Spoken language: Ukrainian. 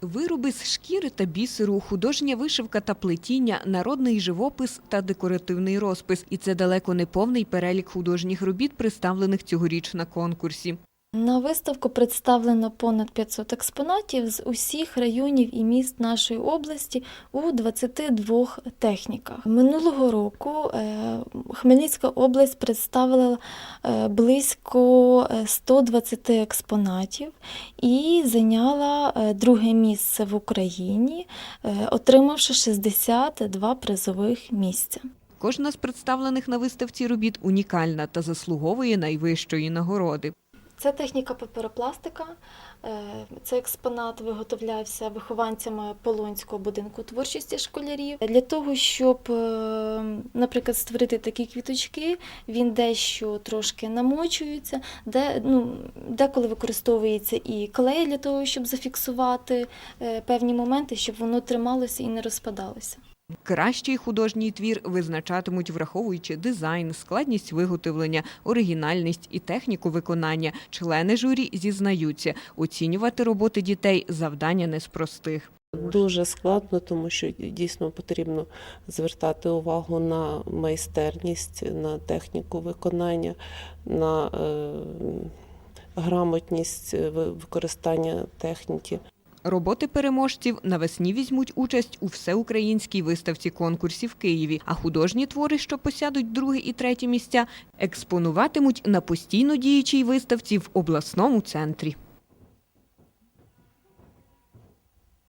Вироби з шкіри та бісеру, художня вишивка та плетіння, народний живопис та декоративний розпис. І це далеко не повний перелік художніх робіт, представлених цьогоріч на конкурсі. На виставку представлено понад 500 експонатів з усіх районів і міст нашої області у 22 техніках. Минулого року е, Хмельницька область представила е, близько е, 120 експонатів і зайняла е, друге місце в Україні, е, отримавши 62 призових місця. Кожна з представлених на виставці робіт унікальна та заслуговує найвищої нагороди. Це техніка паперопластика. Е, Цей експонат виготовлявся вихованцями Полонського будинку творчості школярів. Для того, щоб, е, наприклад, створити такі квіточки, він дещо трошки намочується, де, ну, деколи використовується і клей для того, щоб зафіксувати е, певні моменти, щоб воно трималося і не розпадалося. Кращий художній твір визначатимуть, враховуючи дизайн, складність виготовлення, оригінальність і техніку виконання. Члени журі зізнаються, оцінювати роботи дітей завдання не з простих. Дуже складно, тому що дійсно потрібно звертати увагу на майстерність, на техніку виконання, на е, грамотність е, використання техніки. Роботи переможців навесні візьмуть участь у всеукраїнській виставці конкурсів в Києві, а художні твори, що посядуть друге і третє місця, експонуватимуть на постійно діючій виставці в обласному центрі.